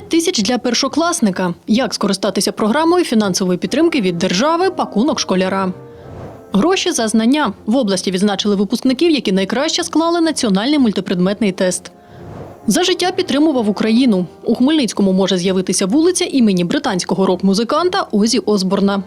5 тисяч для першокласника. Як скористатися програмою фінансової підтримки від держави пакунок школяра. Гроші за знання в області відзначили випускників, які найкраще склали національний мультипредметний тест. За життя підтримував Україну. У Хмельницькому може з'явитися вулиця імені британського рок-музиканта Озі Осборна.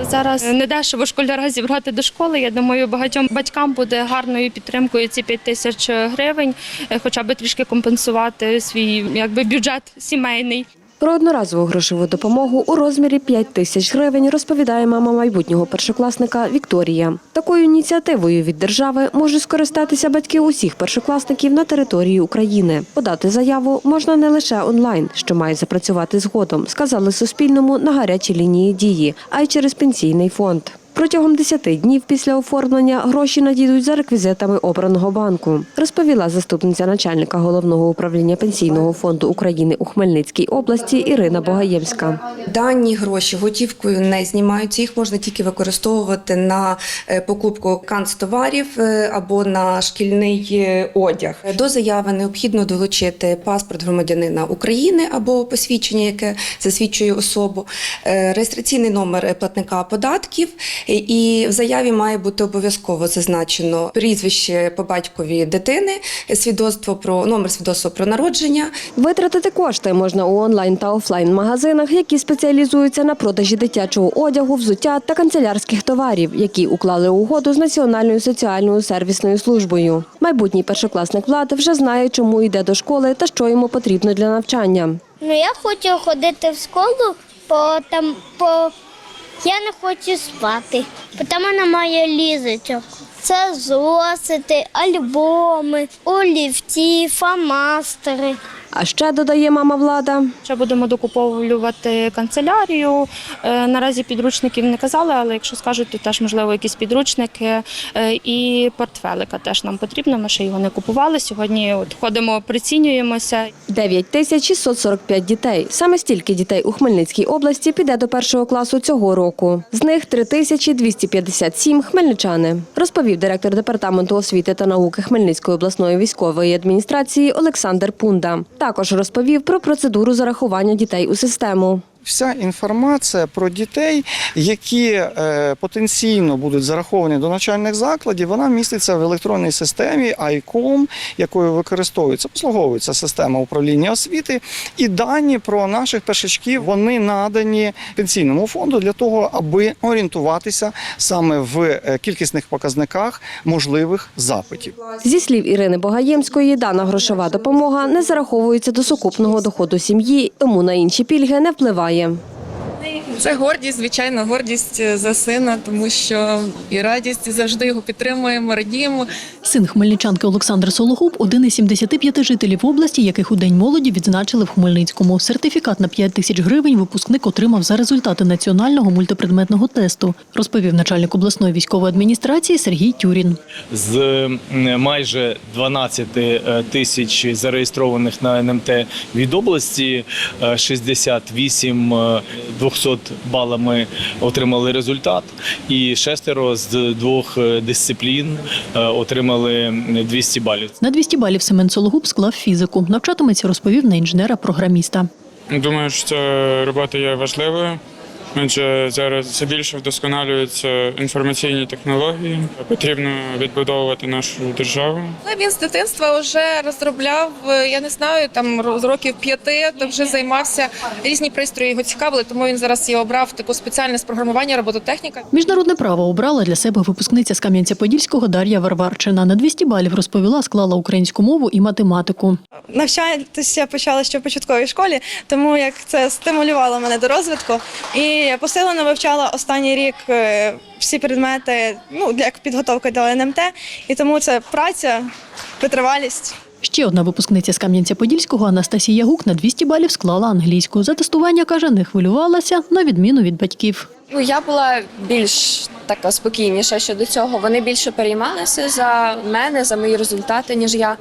Зараз не дешево школяра зібрати до школи. Я думаю, багатьом батькам буде гарною підтримкою ці 5 тисяч гривень, е, хоча б трішки компенсувати свій якби бюджет сімейний. Про одноразову грошову допомогу у розмірі 5 тисяч гривень розповідає мама майбутнього першокласника Вікторія. Такою ініціативою від держави можуть скористатися батьки усіх першокласників на території України. Подати заяву можна не лише онлайн, що має запрацювати згодом, сказали Суспільному на гарячій лінії дії, а й через пенсійний фонд. Протягом 10 днів після оформлення гроші надійдуть за реквізитами обраного банку, розповіла заступниця начальника головного управління пенсійного фонду України у Хмельницькій області Ірина Богаєвська. Дані гроші готівкою не знімаються, їх можна тільки використовувати на е, покупку канцтоварів е, або на шкільний е, одяг. До заяви необхідно долучити паспорт громадянина України або посвідчення, яке засвідчує особу, реєстраційний номер платника податків. І в заяві має бути обов'язково зазначено прізвище по батькові дитини, свідоцтво про номер свідоцтва про народження, Витратити кошти можна у онлайн та офлайн магазинах, які спеціалізуються на продажі дитячого одягу, взуття та канцелярських товарів, які уклали угоду з Національною соціальною сервісною службою. Майбутній першокласник влади вже знає, чому йде до школи та що йому потрібно для навчання. Ну, я хочу ходити в школу, бо там по я не хочу спати, там вона має лізочок. Це зосити, альбоми, олівці, фамастери. А ще додає мама влада. Ще будемо докуповувати канцелярію. Е, Наразі підручників не казали, але якщо скажуть, то теж можливо якісь підручники Е, і портфелика теж нам потрібно. Ми ще його не купували. Сьогодні от ходимо, прицінюємося. 9 тисяч 645 дітей. Саме стільки дітей у Хмельницькій області піде до першого класу цього року. З них 3 тисячі 257 – хмельничани, розповів директор департаменту освіти та науки Хмельницької обласної військової адміністрації Олександр Пунда. Також розповів про процедуру зарахування дітей у систему. Вся інформація про дітей, які е, потенційно будуть зараховані до навчальних закладів, вона міститься в електронній системі ICOM, якою використовується, обслуговується система управління освіти. І дані про наших першачків вони надані пенсійному фонду для того, аби орієнтуватися саме в е, кількісних показниках можливих запитів. Зі слів Ірини Богаємської, дана грошова допомога не зараховується до сукупного доходу сім'ї, тому на інші пільги не впливає. nawzajem. Це гордість, звичайно, гордість е, за сина, тому що і радість і завжди його підтримуємо, радіємо. Син хмельничанки Олександр Сологуб – один із 75 жителів області, яких у День молоді відзначили в Хмельницькому. Сертифікат на 5 тисяч гривень випускник отримав за результати національного мультипредметного тесту, розповів начальник обласної військової адміністрації Сергій Тюрін. з майже 12 е, тисяч зареєстрованих на НМТ від області, е, 68 е, 200 балами отримали результат, і шестеро з двох е, дисциплін е, отримали 200 балів. На 200 балів Семен Сологуб склав фізику. Навчатиметься, розповів на інженера-програміста. Думаю, що ця робота є важливою. Адже зараз все більше вдосконалюються інформаційні технології. Потрібно відбудовувати нашу державу. Але він з дитинства вже розробляв, е, я не знаю, там з років п'яти, то вже займався різні пристрої, його цікавили, тому він зараз і обрав таку спеціальне з програмування, робототехніка. Міжнародне право обрала для себе випускниця з Кам'янця-Подільського Дар'я Варварчина. На 200 балів розповіла, склала українську мову і математику. навчатися почала ще в початковій школі, тому як це стимулювало мене до розвитку. І я посилено вивчала останній рік е, всі предмети, ну як підготовка до НМТ, і тому це праця, витривалість. Ще одна випускниця з Кам'янця-Подільського Анастасія Гук на 200 балів склала англійську. За тестування, каже, не хвилювалася, на відміну від батьків. Ну, я була більш така спокійніша щодо цього. Вони більше переймалися за мене, за мої результати, ніж я.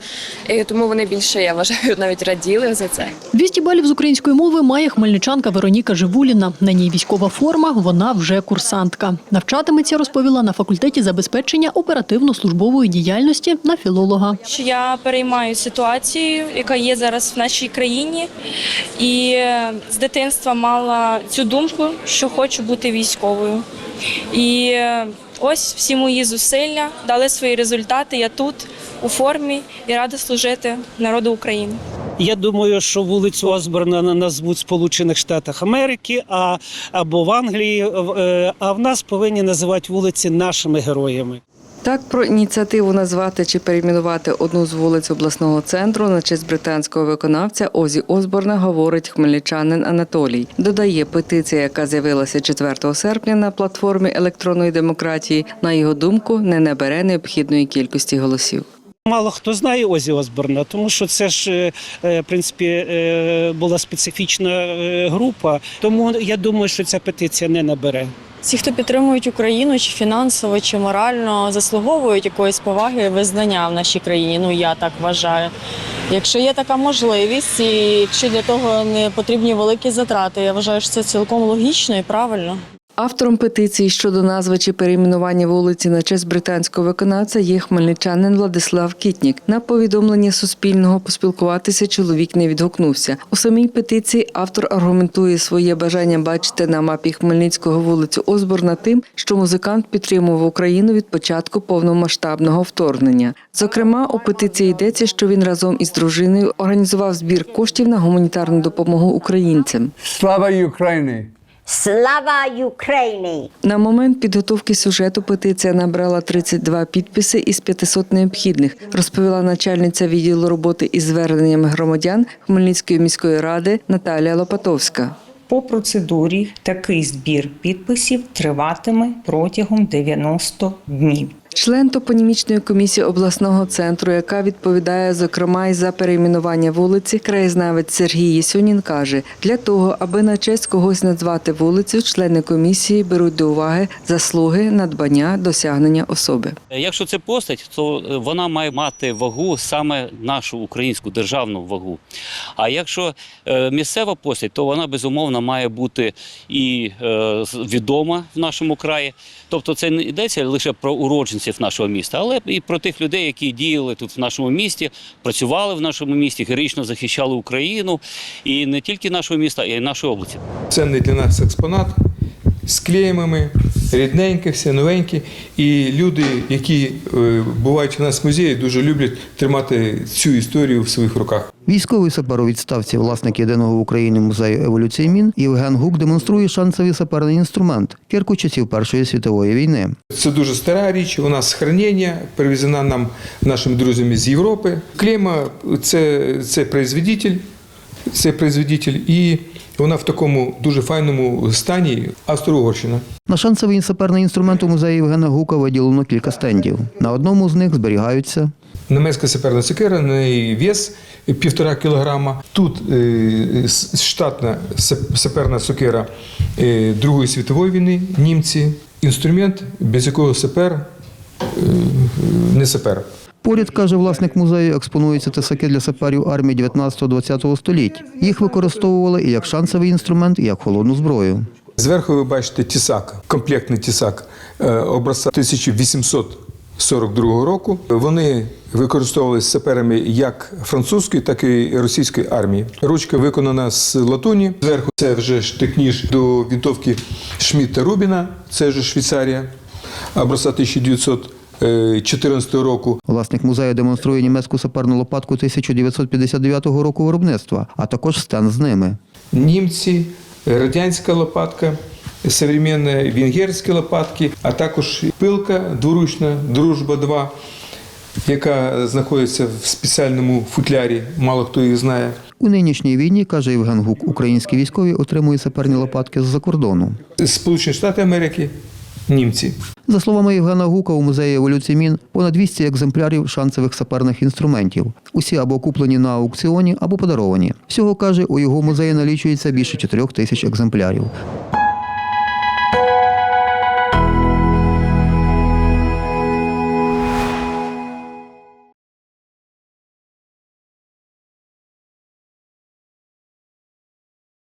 І тому вони більше, я вважаю, навіть раділи за це. 200 балів з української мови має хмельничанка Вероніка Живуліна. На ній військова форма, вона вже курсантка. Навчатиметься, розповіла на факультеті забезпечення оперативно-службової діяльності на філолога. я переймаю ситуацію, яка є зараз в нашій країні, і з дитинства мала цю думку, що хочу бути військовою. І е, ось всі мої зусилля дали свої результати. Я тут у формі і рада служити народу України. Я думаю, що вулицю Осборна назвуть Сполучених Штатах Америки, а або в Англії. е, А в нас повинні називати вулиці нашими героями. Так про ініціативу назвати чи перейменувати одну з вулиць обласного центру на честь британського виконавця Озі Осборна говорить хмельничанин Анатолій. Додає, петиція, яка з'явилася 4 серпня на платформі електронної демократії, на його думку, не набере необхідної кількості голосів. Мало хто знає Озі Осборна, тому що це ж е, е, в принципі е, була специфічна група. Тому я думаю, що ця петиція не набере. Всі, хто підтримують Україну, чи фінансово, чи морально, заслуговують якоїсь поваги і визнання в нашій країні. Ну я так вважаю. Якщо є така можливість, і якщо для того не потрібні великі затрати, я вважаю, що це цілком логічно і правильно. Автором петиції щодо назви чи перейменування вулиці на честь британського виконавця є хмельничанин Владислав Кітнік. На повідомлення Суспільного поспілкуватися чоловік не відгукнувся. У самій петиції автор аргументує своє бажання бачити на мапі Хмельницького вулицю Озборна тим, що музикант підтримував Україну від початку повномасштабного вторгнення. Зокрема, у петиції йдеться, що він разом із дружиною організував збір коштів на гуманітарну допомогу українцям. Слава Україні! Слава Україні! На момент підготовки сюжету петиція набрала 32 підписи із 500 необхідних, розповіла начальниця відділу роботи із зверненнями громадян Хмельницької міської ради Наталія Лопатовська. По процедурі такий збір підписів триватиме протягом 90 днів. Член топонімічної комісії обласного центру, яка відповідає зокрема і за перейменування вулиці, краєзнавець Сергій Єсюнін каже: для того, аби на честь когось назвати вулицю, члени комісії беруть до уваги заслуги, надбання, досягнення особи. Якщо це постать, то вона має мати вагу саме нашу українську державну вагу. А якщо е, місцева постать, то вона безумовно має бути і е, відома в нашому краї. Тобто це не йдеться лише про уродженців нашого міста, але і про тих людей, які діяли тут в нашому місті, працювали в нашому місті, героїчно захищали Україну і не тільки нашого міста, а й нашої області. Це не для нас експонат. Склеїмо ми, рідненьке, все новеньке. І люди, які е, бувають у нас в музеї, дуже люблять тримати цю історію в своїх руках. Військовий сапер у відставці, власник єдиного в Україні музею еволюції мін Євген Гук демонструє шансовий саперний інструмент кірку часів Першої світової війни. Це дуже стара річ. У нас хранення, привезена нам нашими друзями з Європи. Клейма це, це производитель, це производитель, і вона в такому дуже файному стані Австро-Угорщина. На шансовий саперний інструмент у музеї Євгена Гука виділено кілька стендів. На одному з них зберігаються Немецька саперна сокира, на неї вес півтора кілограма. Тут е, штатна саперна сокира е, Другої світової війни, німці, інструмент, без якого сапер е, не сапер. Поряд, каже власник музею, експонуються тесаки для саперів армії 19-20 століть. Їх використовували і як шансовий інструмент, і як холодну зброю. Зверху ви бачите тісак, комплектний тісак образця 1800 42-го року. Вони використовувалися саперами як французької, так і російської армії. Ручка виконана з латуні. Зверху це вже штикніж до вінтовки Шмідта Рубіна, це вже Швейцарія, образця 1900 2014 року власник музею демонструє німецьку саперну лопатку 1959 року виробництва, а також стан з ними. Німці, радянська лопатка современні венгерські лопатки, а також пилка дворучна, дружба 2 яка знаходиться в спеціальному футлярі, мало хто їх знає. У нинішній війні, каже Євген Гук, українські військові отримують саперні лопатки з-за кордону. Сполучені Штати Америки, німці. За словами Євгена Гука, у музеї еволюції мін понад 200 екземплярів шансових саперних інструментів. Усі або куплені на аукціоні, або подаровані. Всього каже, у його музеї налічується більше 4 тисяч екземплярів.